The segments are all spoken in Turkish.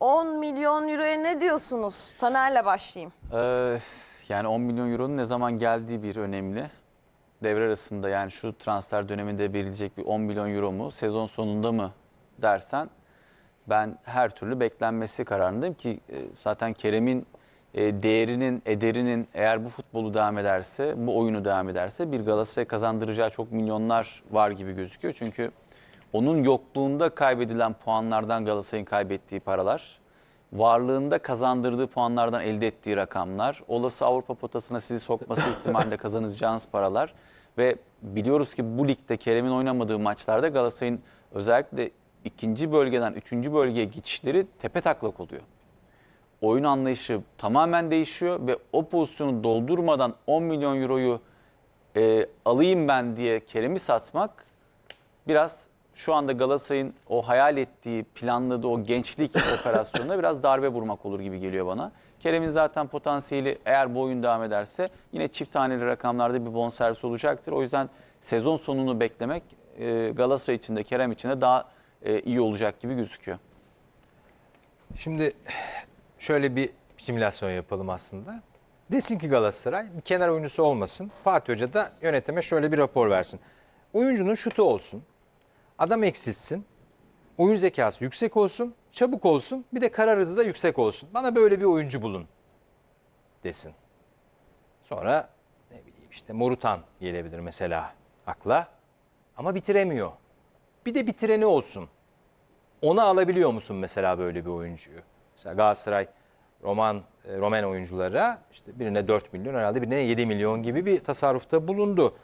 10 milyon euroya ne diyorsunuz? Taner'le başlayayım. Ee, yani 10 milyon euronun ne zaman geldiği bir önemli. Devre arasında yani şu transfer döneminde verilecek bir 10 milyon euro mu, sezon sonunda mı dersen ben her türlü beklenmesi kararındayım ki e, zaten Kerem'in e, değerinin, ederinin eğer bu futbolu devam ederse, bu oyunu devam ederse bir Galatasaray kazandıracağı çok milyonlar var gibi gözüküyor. Çünkü onun yokluğunda kaybedilen puanlardan Galatasaray'ın kaybettiği paralar, varlığında kazandırdığı puanlardan elde ettiği rakamlar, olası Avrupa potasına sizi sokması ihtimalle kazanacağınız paralar ve biliyoruz ki bu ligde Kerem'in oynamadığı maçlarda Galatasaray'ın özellikle ikinci bölgeden üçüncü bölgeye geçişleri tepe taklak oluyor. Oyun anlayışı tamamen değişiyor ve o pozisyonu doldurmadan 10 milyon euroyu e, alayım ben diye Kerem'i satmak biraz şu anda Galatasaray'ın o hayal ettiği, planladığı o gençlik operasyonuna biraz darbe vurmak olur gibi geliyor bana. Kerem'in zaten potansiyeli eğer bu oyun devam ederse yine çift taneli rakamlarda bir bonservis olacaktır. O yüzden sezon sonunu beklemek e, Galatasaray için de Kerem için de daha e, iyi olacak gibi gözüküyor. Şimdi şöyle bir simülasyon yapalım aslında. Desin ki Galatasaray bir kenar oyuncusu olmasın. Fatih Hoca da yönetime şöyle bir rapor versin. Oyuncunun şutu olsun. Adam eksilsin. Oyun zekası yüksek olsun. Çabuk olsun. Bir de karar hızı da yüksek olsun. Bana böyle bir oyuncu bulun desin. Sonra ne bileyim işte Morutan gelebilir mesela akla. Ama bitiremiyor. Bir de bitireni olsun. Onu alabiliyor musun mesela böyle bir oyuncuyu? Mesela Galatasaray Roman e, Roman oyunculara işte birine 4 milyon herhalde birine 7 milyon gibi bir tasarrufta bulundu.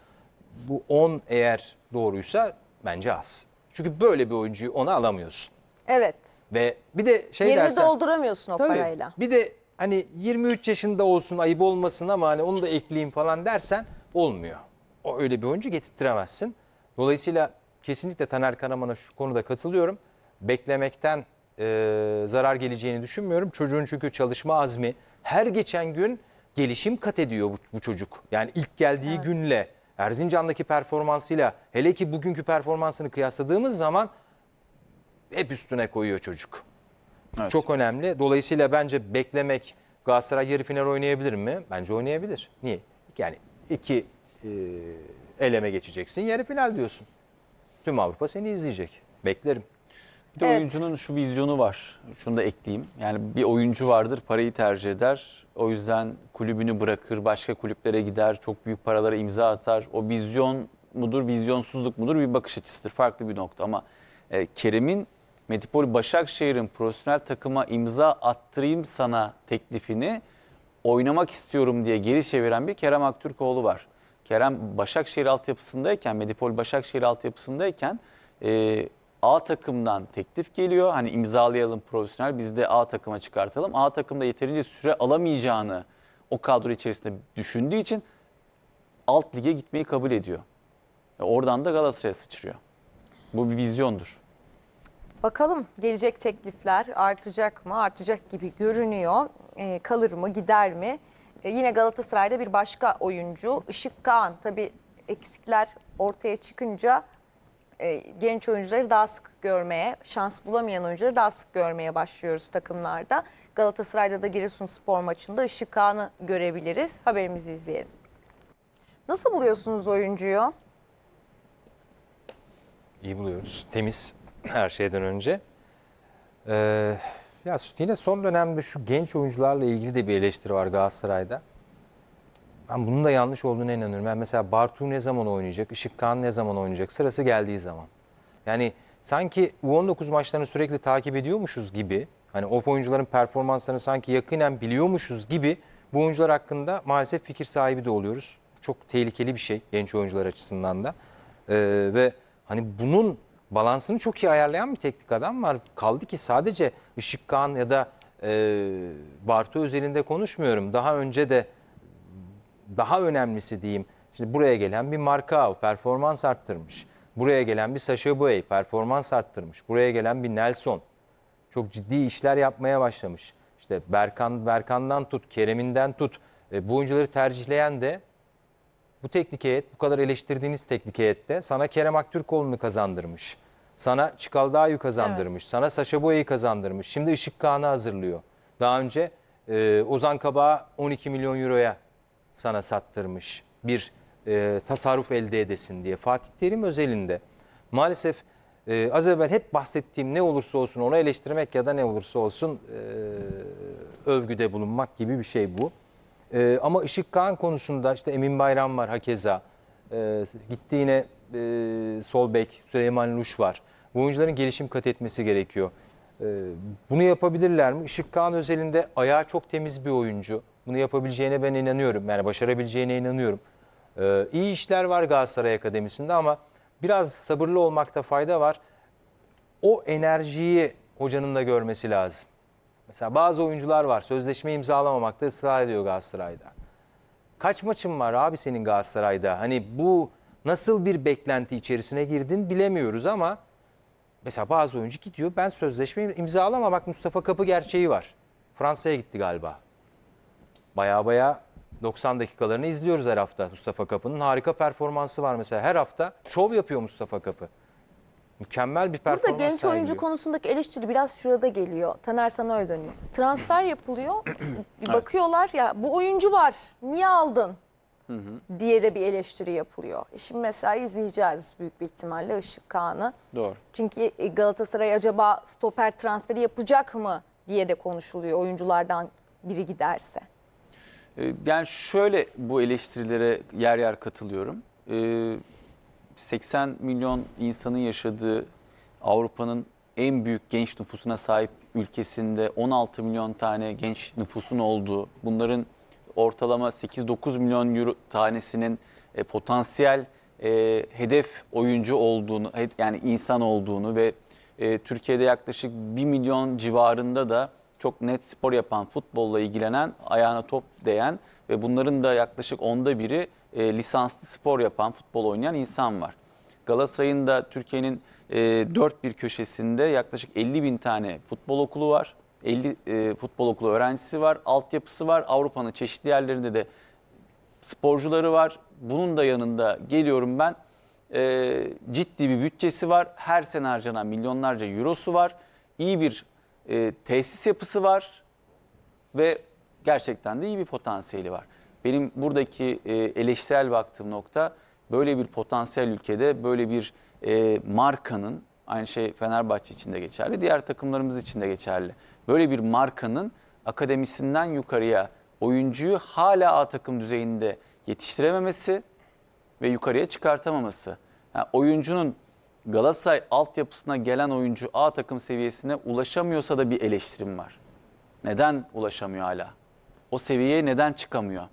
Bu 10 eğer doğruysa bence az. Çünkü böyle bir oyuncuyu ona alamıyorsun. Evet. Ve bir de şey Yerini dersen dolduramıyorsun o Tabii. parayla. Bir de hani 23 yaşında olsun ayıp olmasın ama hani onu da ekleyeyim falan dersen olmuyor. O öyle bir oyuncu getirtiremezsin. Dolayısıyla kesinlikle Taner Karaman'a şu konuda katılıyorum. Beklemekten e, zarar geleceğini düşünmüyorum. Çocuğun çünkü çalışma azmi her geçen gün gelişim kat ediyor bu, bu çocuk. Yani ilk geldiği günle Erzincan'daki performansıyla hele ki bugünkü performansını kıyasladığımız zaman hep üstüne koyuyor çocuk. Evet. Çok önemli. Dolayısıyla bence beklemek Galatasaray yarı final oynayabilir mi? Bence oynayabilir. Niye? Yani iki e, eleme geçeceksin yarı final diyorsun. Tüm Avrupa seni izleyecek. Beklerim. Bir de Evet. oyuncunun şu vizyonu var. Şunu da ekleyeyim. Yani bir oyuncu vardır parayı tercih eder. O yüzden kulübünü bırakır, başka kulüplere gider, çok büyük paralara imza atar. O vizyon mudur, vizyonsuzluk mudur bir bakış açısıdır. Farklı bir nokta ama e, Kerem'in Metropol Başakşehir'in profesyonel takıma imza attırayım sana teklifini oynamak istiyorum diye geri çeviren bir Kerem Aktürkoğlu var. Kerem Başakşehir altyapısındayken, Medipol Başakşehir altyapısındayken e, A takımdan teklif geliyor. Hani imzalayalım profesyonel biz de A takıma çıkartalım. A takımda yeterince süre alamayacağını o kadro içerisinde düşündüğü için alt lige gitmeyi kabul ediyor. Ve oradan da Galatasaray'a sıçrıyor. Bu bir vizyondur. Bakalım gelecek teklifler artacak mı? Artacak gibi görünüyor. Ee, kalır mı? Gider mi? Ee, yine Galatasaray'da bir başka oyuncu Işık Kağan. Tabii eksikler ortaya çıkınca e, genç oyuncuları daha sık görmeye, şans bulamayan oyuncuları daha sık görmeye başlıyoruz takımlarda. Galatasaray'da da Giresunspor maçında Işık Kağan'ı görebiliriz. Haberimizi izleyelim. Nasıl buluyorsunuz oyuncuyu? İyi buluyoruz. Temiz her şeyden önce. Ee, ya yine son dönemde şu genç oyuncularla ilgili de bir eleştiri var Galatasaray'da. Ben bunun da yanlış olduğunu inanıyorum. Ben mesela Bartu ne zaman oynayacak, Işık Kağan ne zaman oynayacak sırası geldiği zaman. Yani sanki U19 maçlarını sürekli takip ediyormuşuz gibi, hani o oyuncuların performanslarını sanki yakinen biliyormuşuz gibi bu oyuncular hakkında maalesef fikir sahibi de oluyoruz. Çok tehlikeli bir şey genç oyuncular açısından da. Ee, ve hani bunun balansını çok iyi ayarlayan bir teknik adam var. Kaldı ki sadece Işık Kağan ya da e, Bartu özelinde konuşmuyorum. Daha önce de daha önemlisi diyeyim. Şimdi buraya gelen bir Markao performans arttırmış. Buraya gelen bir Sasha Boye performans arttırmış. Buraya gelen bir Nelson çok ciddi işler yapmaya başlamış. İşte Berkan Berkan'dan tut, Kerem'inden tut. E, bu oyuncuları tercihleyen de bu teknik heyet, bu kadar eleştirdiğiniz teknik heyette sana Kerem Aktürkoğlu'nu kazandırmış. Sana Çikaldağ'ı kazandırmış. Sana Saşa Boya'yı kazandırmış. Şimdi Işık Kağan'ı hazırlıyor. Daha önce e, Ozan Kabak'ı 12 milyon euroya sana sattırmış. Bir e, tasarruf elde edesin diye. Fatih Terim özelinde. Maalesef e, az evvel hep bahsettiğim ne olursa olsun onu eleştirmek ya da ne olursa olsun e, övgüde bulunmak gibi bir şey bu. E, ama Işık Kağan konusunda işte Emin Bayram var hakeza. E, gitti yine e, sol Süleyman Luş var. Bu oyuncuların gelişim kat etmesi gerekiyor. E, bunu yapabilirler mi? Işık Kağan özelinde ayağı çok temiz bir oyuncu. Bunu yapabileceğine ben inanıyorum. Yani başarabileceğine inanıyorum. E, iyi işler var Galatasaray Akademisi'nde ama biraz sabırlı olmakta fayda var. O enerjiyi hocanın da görmesi lazım. Mesela bazı oyuncular var sözleşme imzalamamakta ısrar ediyor Galatasaray'da. Kaç maçın var abi senin Galatasaray'da? Hani bu nasıl bir beklenti içerisine girdin bilemiyoruz ama mesela bazı oyuncu gidiyor ben sözleşme imzalamamak Mustafa Kapı gerçeği var. Fransa'ya gitti galiba. Baya baya 90 dakikalarını izliyoruz her hafta Mustafa Kapı'nın. Harika performansı var mesela. Her hafta şov yapıyor Mustafa Kapı. Mükemmel bir performans Burada genç oyuncu sergiliyor. konusundaki eleştiri biraz şurada geliyor. Taner sana öyle dönüyor. Transfer yapılıyor. bakıyorlar ya bu oyuncu var. Niye aldın? diye de bir eleştiri yapılıyor. E Şimdi mesela izleyeceğiz büyük bir ihtimalle Işık Kağan'ı. Doğru. Çünkü e, Galatasaray acaba stoper transferi yapacak mı diye de konuşuluyor oyunculardan biri giderse. Ee, Yani şöyle bu eleştirilere yer yer katılıyorum. Ee, 80 milyon insanın yaşadığı Avrupa'nın en büyük genç nüfusuna sahip ülkesinde 16 milyon tane genç nüfusun olduğu, bunların ortalama 8-9 milyon euro tanesinin e, potansiyel e, hedef oyuncu olduğunu, yani insan olduğunu ve e, Türkiye'de yaklaşık 1 milyon civarında da çok net spor yapan, futbolla ilgilenen, ayağına top değen ve bunların da yaklaşık onda biri e, lisanslı spor yapan, futbol oynayan insan var. Galatasaray'ın da Türkiye'nin e, dört bir köşesinde yaklaşık 50 bin tane futbol okulu var. 50 e, futbol okulu öğrencisi var, altyapısı var. Avrupa'nın çeşitli yerlerinde de sporcuları var. Bunun da yanında geliyorum ben. e, ciddi bir bütçesi var. Her sene harcanan milyonlarca eurosu var. İyi bir e, tesis yapısı var ve gerçekten de iyi bir potansiyeli var. Benim buradaki e, eleştirel baktığım nokta böyle bir potansiyel ülkede böyle bir e, markanın aynı şey Fenerbahçe için de geçerli, diğer takımlarımız için de geçerli. Böyle bir markanın akademisinden yukarıya oyuncuyu hala A takım düzeyinde yetiştirememesi ve yukarıya çıkartamaması. Yani oyuncunun Galatasaray altyapısına gelen oyuncu A takım seviyesine ulaşamıyorsa da bir eleştirim var. Neden ulaşamıyor hala? O seviyeye neden çıkamıyor?